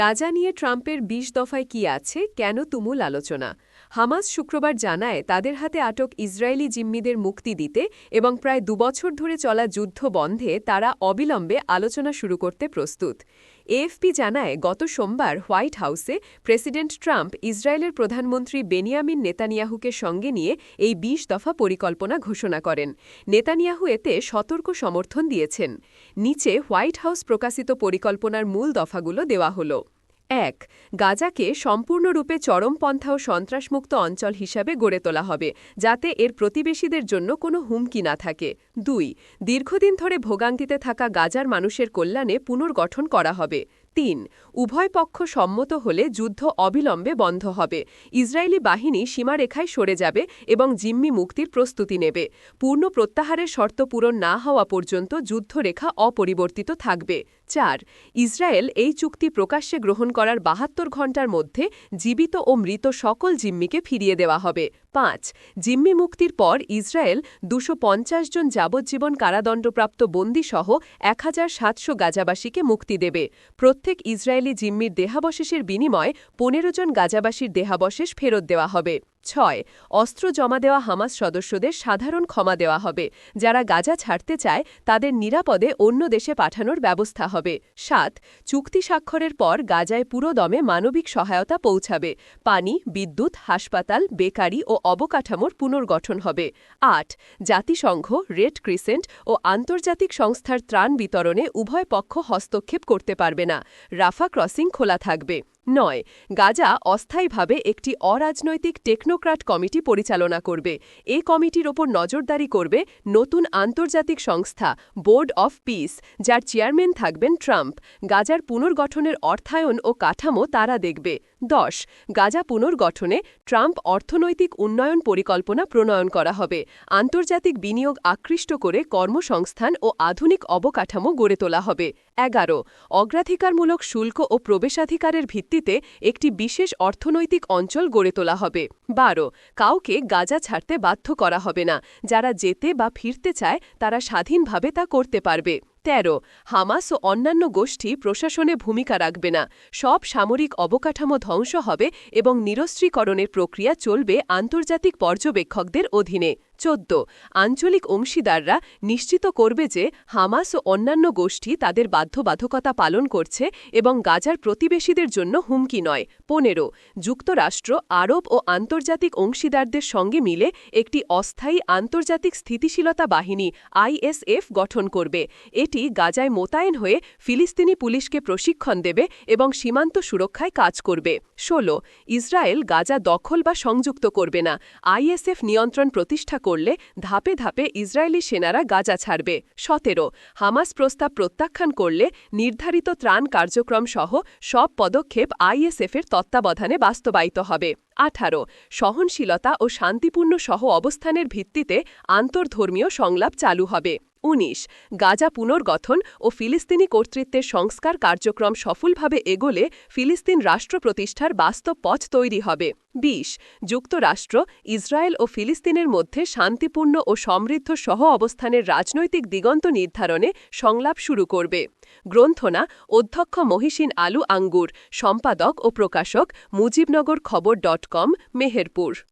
গাজা নিয়ে ট্রাম্পের বিশ দফায় কি আছে, কেন তুমুল আলোচনা? হামাস শুক্রবার জানায়, তাদের হাতে আটক ইসরায়েলি জিম্মিদের মুক্তি দিতে এবং প্রায় দুবছর ধরে চলা যুদ্ধ বন্ধে তারা অবিলম্বে আলোচনা শুরু করতে প্রস্তুত। এএফপি জানায়, গত সোমবার হোয়াইট হাউসে প্রেসিডেন্ট ট্রাম্প ইসরায়েলের প্রধানমন্ত্রী বেনিয়ামিন নেতানিয়াহুকে সঙ্গে নিয়ে এই বিশ দফা পরিকল্পনা ঘোষণা করেন। নেতানিয়াহু এতে সতর্ক সমর্থন দিয়েছেন। নিচে হোয়াইট হাউস প্রকাশিত পরিকল্পনার মূল দফাগুলো দেওয়া হল। এক, গাজাকে সম্পূর্ণরূপে চরমপন্থা ও সন্ত্রাসমুক্ত অঞ্চল হিসাবে গড়ে তোলা হবে, যাতে এর প্রতিবেশীদের জন্য কোনো হুমকি না থাকে। দুই, দীর্ঘদিন ধরে ভোগান্তিতে থাকা গাজার মানুষের কল্যাণে পুনর্গঠন করা হবে। তিন, উভয় পক্ষ সম্মত হলে যুদ্ধ অবিলম্বে বন্ধ হবে। ইসরায়েলি বাহিনী সীমারেখায় সরে যাবে এবং জিম্মি মুক্তির প্রস্তুতি নেবে। পূর্ণ প্রত্যাহারের শর্ত পূরণ না হওয়া পর্যন্ত যুদ্ধরেখা অপরিবর্তিত থাকবে। চার, ইসরায়েল এই চুক্তি প্রকাশ্যে গ্রহণ করার বাহাত্তর ঘণ্টার মধ্যে জীবিত ও মৃত সকল জিম্মিকে ফিরিয়ে দেওয়া হবে। পাঁচ, জিম্মি মুক্তির পর ইসরায়েল দুশো জন যাবজ্জীবন কারাদণ্ডপ্রাপ্ত বন্দীসহ এক হাজার সাতশো গাজাবাসীকে মুক্তি দেবে। প্রত্যেক ইসরায়েলি জিম্মির দেহাবশেষের বিনিময়ে পনেরো জন গাজাবাসীর দেহাবশেষ ফেরত দেওয়া হবে। ছয়, অস্ত্র জমা দেওয়া হামাস সদস্যদের সাধারণ ক্ষমা দেওয়া হবে। যারা গাজা ছাড়তে চায়, তাদের নিরাপদে অন্য দেশে পাঠানোর ব্যবস্থা হবে। সাত, চুক্তি স্বাক্ষরের পর গাজায় পুরোদমে মানবিক সহায়তা পৌঁছাবে। পানি, বিদ্যুৎ, হাসপাতাল, বেকারি ও অবকাঠামোর পুনর্গঠন হবে। আট, জাতিসংঘ, রেড ক্রিসেন্ট ও আন্তর্জাতিক সংস্থার ত্রাণ বিতরণে উভয় পক্ষ হস্তক্ষেপ করতে পারবে না। রাফা ক্রসিং খোলা থাকবে। নয়, গাজা অস্থায়ীভাবে একটি অরাজনৈতিক টেকনোক্রাট কমিটি পরিচালনা করবে। এ কমিটির ওপর নজরদারি করবে নতুন আন্তর্জাতিক সংস্থা বোর্ড অফ পিস, যার চেয়ারম্যান থাকবেন ট্রাম্প। গাজার পুনর্গঠনের অর্থায়ন ও কাঠামো তারা দেখবে। দশ, গাজা পুনর্গঠনে ট্রাম্প অর্থনৈতিক উন্নয়ন পরিকল্পনা প্রণয়ন করা হবে, আন্তর্জাতিক বিনিয়োগ আকৃষ্ট করে কর্মসংস্থান ও আধুনিক অবকাঠামো গড়ে তোলা হবে, এগারো, অগ্রাধিকারমূলক শুল্ক ও প্রবেশাধিকারের ভিত্তিতে একটি বিশেষ অর্থনৈতিক অঞ্চল গড়ে তোলা হবে, বারো, কাউকে গাজা ছাড়তে বাধ্য করা হবে না, যারা যেতে বা ফিরতে চায় তারা স্বাধীনভাবে তা করতে পারবে। তেরো, হামাস ও অন্যান্য গোষ্ঠী প্রশাসনে ভূমিকা রাখবে না। সব সামরিক অবকাঠামো ধ্বংস হবে এবং নিরস্ত্রীকরণের প্রক্রিয়া চলবে আন্তর্জাতিক পর্যবেক্ষকদের অধীনে। চোদ্দ। আঞ্চলিক অংশীদাররা নিশ্চিত করবে যে হামাস ও অন্যান্য গোষ্ঠী তাদের বাধ্যবাধকতা পালন করছে এবং গাজার প্রতিবেশীদের জন্য হুমকি নয়। পনেরো। যুক্তরাষ্ট্র, আরব ও আন্তর্জাতিক অংশীদারদের সঙ্গে মিলে একটি অস্থায়ী আন্তর্জাতিক স্থিতিশীলতা বাহিনী আইএসএফ গঠন করবে। এটি গাজায় মোতায়েন হয়ে ফিলিস্তিনি পুলিশকে প্রশিক্ষণ দেবে এবং সীমান্ত সুরক্ষায় কাজ করবে। ষোলো। ইসরায়েল গাজা দখল বা সংযুক্ত করবে না। আইএসএফ নিয়ন্ত্রণ প্রতিষ্ঠা করলে ধাপে ধাপে ইসরায়েলি সেনারা গাজা ছাড়বে। সতেরো, হামাস প্রস্তাব প্রত্যাখ্যান করলে নির্ধারিত ত্রাণ কার্যক্রম সহ সব পদক্ষেপ আইএসএফের তত্ত্বাবধানে বাস্তবায়িত হবে। আঠারো, সহনশীলতা ও শান্তিপূর্ণ সহ অবস্থানের ভিত্তিতে আন্তর্ধর্মীয় সংলাপ চালু হবে। ১৯ গাজা পুনর্গঠন ও ফিলিস্তিনি কর্তৃত্বের সংস্কার কার্যক্রম সফলভাবে এগোলে ফিলিস্তিন রাষ্ট্র প্রতিষ্ঠার বাস্তব পথ তৈরি হবে। ২০ যুক্তরাষ্ট্র, ইসরায়েল ও ফিলিস্তিনের মধ্যে শান্তিপূর্ণ ও সমৃদ্ধ সহ অবস্থানের রাজনৈতিক দিগন্ত নির্ধারণে সংলাপ শুরু করবে। গ্রন্থনা, অধ্যক্ষ মহিষিন আলু আঙ্গুর, সম্পাদক ও প্রকাশক মুজিবনগর খবর ডট কম, মেহেরপুর।